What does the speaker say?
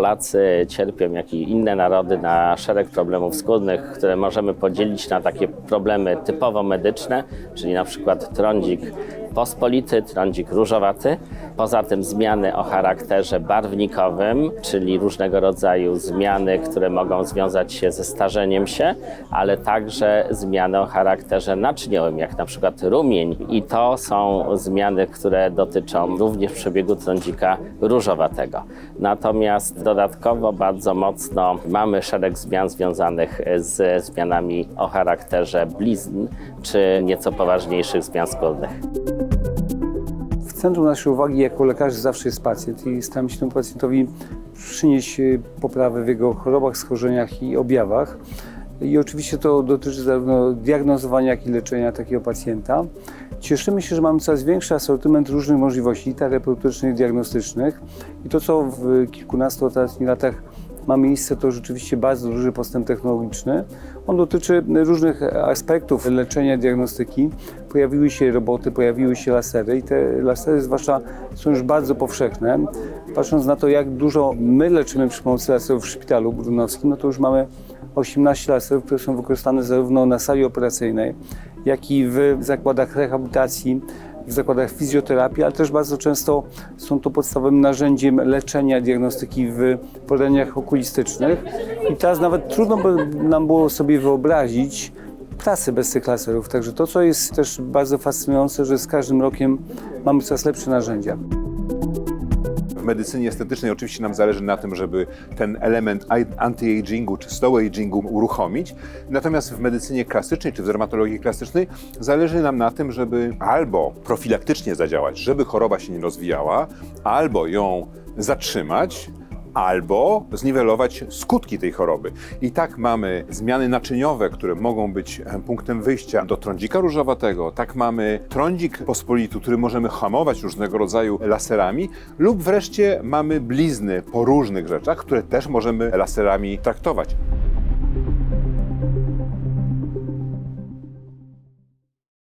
Polacy cierpią, jak i inne narody na szereg problemów skórnych, które możemy podzielić na takie problemy typowo medyczne, czyli na przykład trądzik pospolity, trądzik różowaty. Poza tym zmiany o charakterze barwnikowym, czyli różnego rodzaju zmiany, które mogą związać się ze starzeniem się, ale także zmiany o charakterze naczniowym, jak na przykład rumień. I to są zmiany, które dotyczą również przebiegu trądzika różowatego. Natomiast dodatkowo bardzo mocno mamy szereg zmian związanych z zmianami o charakterze blizn, czy nieco poważniejszych zmian skórnych. W centrum naszej uwagi jako lekarzy zawsze jest pacjent i staramy się temu pacjentowi przynieść e, poprawę w jego chorobach, schorzeniach i objawach. I oczywiście to dotyczy zarówno diagnozowania, jak i leczenia takiego pacjenta. Cieszymy się, że mamy coraz większy asortyment różnych możliwości terapeutycznych, diagnostycznych i to, co w kilkunastu ostatnich latach ma miejsce, to rzeczywiście bardzo duży postęp technologiczny. On dotyczy różnych aspektów leczenia, diagnostyki. Pojawiły się roboty, pojawiły się lasery i te lasery zwłaszcza są już bardzo powszechne. Patrząc na to, jak dużo my leczymy przy pomocy laserów w szpitalu brunowskim, no to już mamy 18 laserów, które są wykorzystane zarówno na sali operacyjnej, jak i w zakładach rehabilitacji, w zakładach fizjoterapii, ale też bardzo często są to podstawowym narzędziem leczenia, diagnostyki w podaniach okulistycznych. I teraz nawet trudno by nam było sobie wyobrazić pracę bez tych laserów. Także to, co jest też bardzo fascynujące, że z każdym rokiem mamy coraz lepsze narzędzia. Medycynie estetycznej oczywiście nam zależy na tym, żeby ten element anti-agingu czy slow agingu uruchomić. Natomiast w medycynie klasycznej czy w dermatologii klasycznej zależy nam na tym, żeby albo profilaktycznie zadziałać, żeby choroba się nie rozwijała, albo ją zatrzymać, albo zniwelować skutki tej choroby. I tak mamy zmiany naczyniowe, które mogą być e, punktem wyjścia do trądzika różowatego, tak mamy trądzik pospolity, który możemy hamować różnego rodzaju laserami, lub wreszcie mamy blizny po różnych rzeczach, które też możemy laserami traktować.